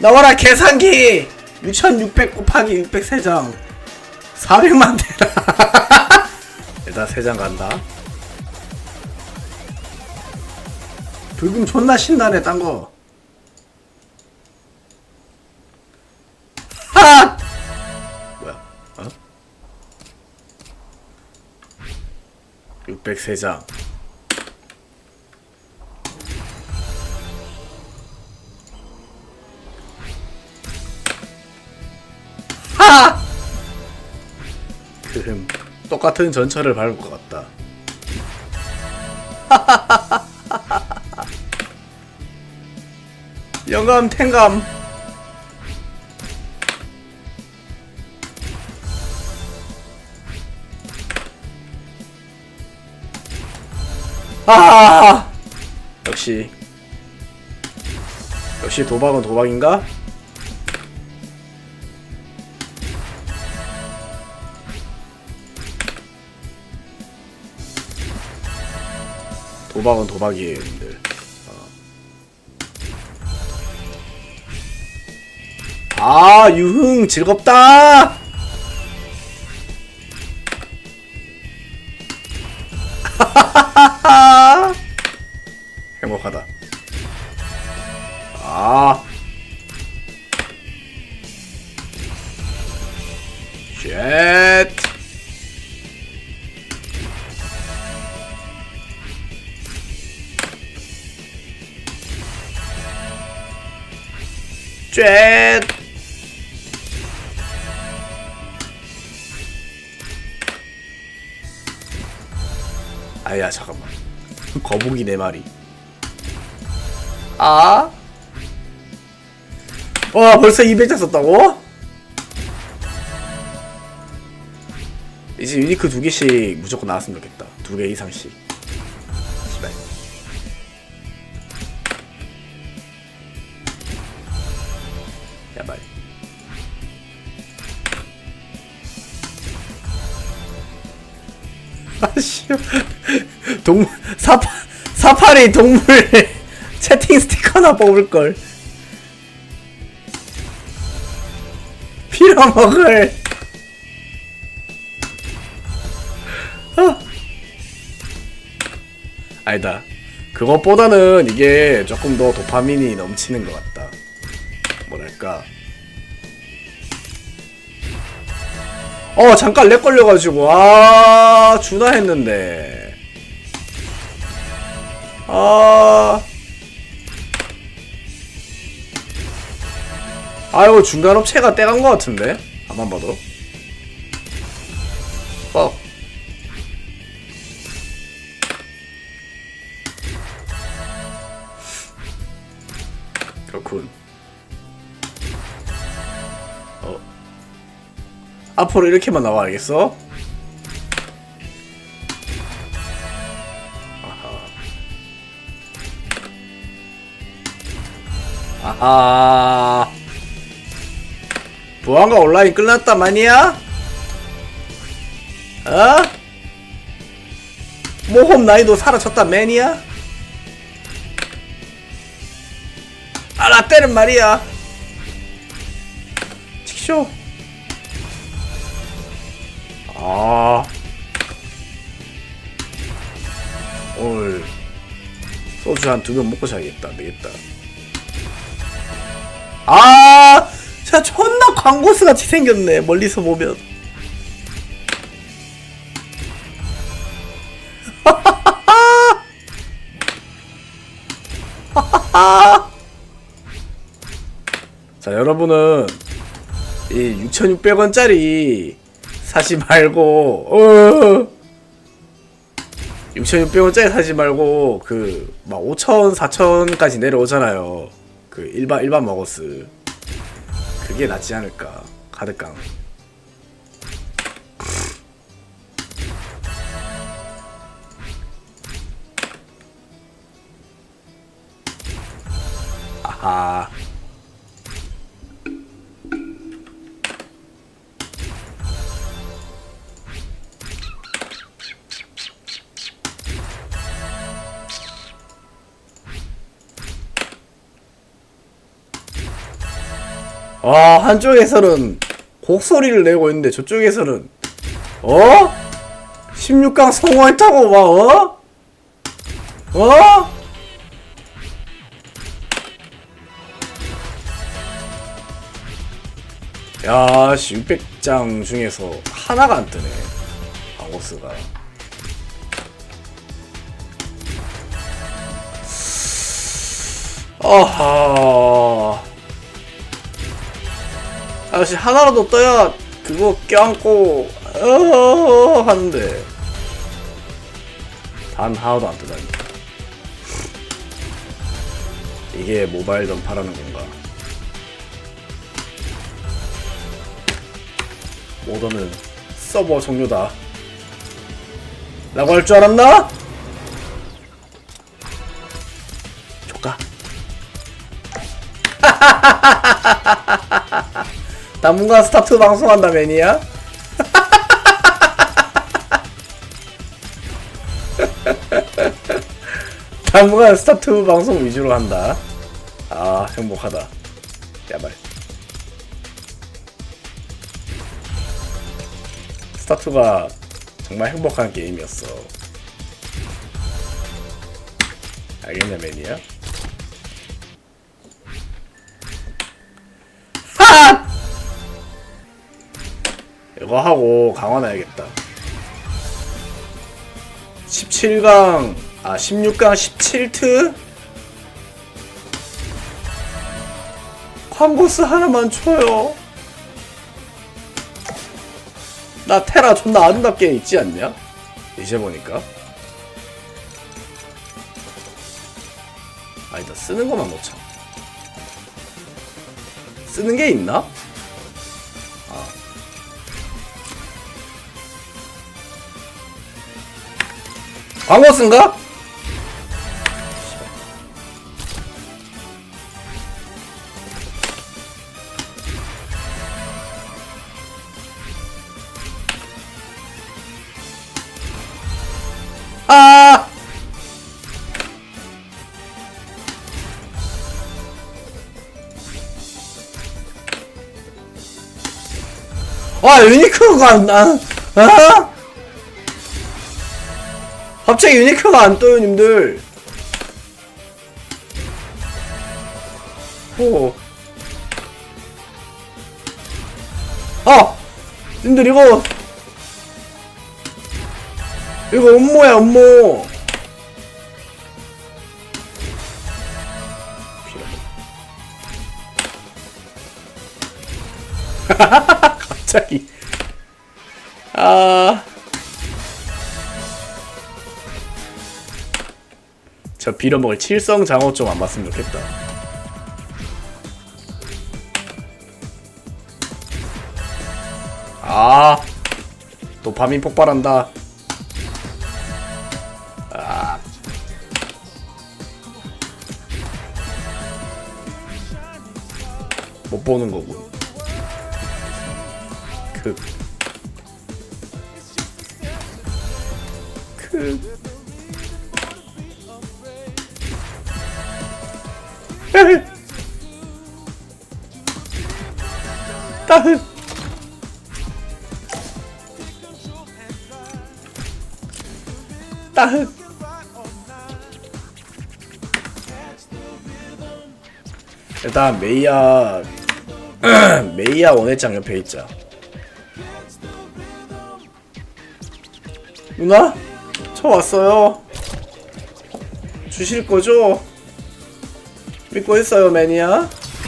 나와라 계산기! 6600 곱하기 600 3장. 400만 대라. 일단 3장 간다. 불금 존나 신나네 딴거. 하! 뭐야? 어? 600 3장 하! 그흠 똑같은 전철을 밟을 것 같다. 영감 탱감 아 역시 역시 도박은 도박인가? 도박은 도박이에요, 님들. 어. 아, 유흥 즐겁다. 행복하다. 아. 쉣. 쉣. 아야 잠깐만 거북이 네 마리 아? 와 벌써 200장 썼다고? 이제 유니크 두 개씩 무조건 나왔으면 좋겠다 두 개 이상씩 아씨 동물 사파 사파리 동물 채팅 스티커나 뽑을걸. 빌어먹을. 아. 아니다. 그것보다는 이게 조금 더 도파민이 넘치는 것 같다. 뭐랄까 어 잠깐 렉 걸려가지고. 아 주나 했는데. 아. 아이고 중간 업체가 떼간 것 같은데? 한번 봐도. 어 그렇군. 어 앞으로 이렇게만 나와 알겠어? 아하 아하 보안과 온라인 끝났단 말이야? 어? 모험 난이도 사라졌단 매니야? 아 라떼는 말이야 칙쇼 아. 오늘 소주 한 두 병 먹고 자야겠다. 안 되겠다. 아! 진짜 존나 광고스 같이 생겼네 멀리서 보면. 자 여러분은 이 6,600원짜리 사지 말고 어. 6,600원짜리 사지 말고 그 막 5,000, 4,000까지 내려오잖아요. 그 일반 일반 먹었스. 그게 낫지 않을까 카드깡 아하 아 한쪽에서는 곡소리를 내고 있는데 저쪽에서는 어? 16강 성공했다고 막 어? 어? 야, 씨, 600장 중에서 하나가 안 뜨네. 방고스가. 아하. 아씨, 하나라도 떠야 그거 껴안고, 어, 하는데. 단 하나도 안 뜨다니. 이게 모바일 전파라는 건가? 오더는 서버 종료다. 라고 할 줄 알았나? 조까. 당분간 스타트 방송한다 매니아? 당분간 스타트 방송 위주로 한다. 아 행복하다. 야발. 스타투가 정말 행복한 게임이었어. 알겠네, 매니아? 이거 하고 강화나야겠다. 17강, 아, 16강 17트? 광고스 하나만 줘요. 나 테라 존나 아름답게 있지 않냐? 이제 보니까 아니다 쓰는 것만 놓자 쓰는 게 있나? 광고 쓴가? 아! 아, 유니크가 안, 안, 아? 갑자기 유니크가 안 떠요, 님들. 오. 아! 님들 이거 이거 음모야 음모 갑자기 아... 저 빌어먹을 칠성 장어 좀안 봤으면 좋겠다 아 도파민 폭발한다 아. 못 보는 거군. 그. 그. 따흑. 따흑. 일단 메이야 메이야 원회장 옆에 있자 누나? 저 왔어요 주실 거죠? 믿고 있어요 매니아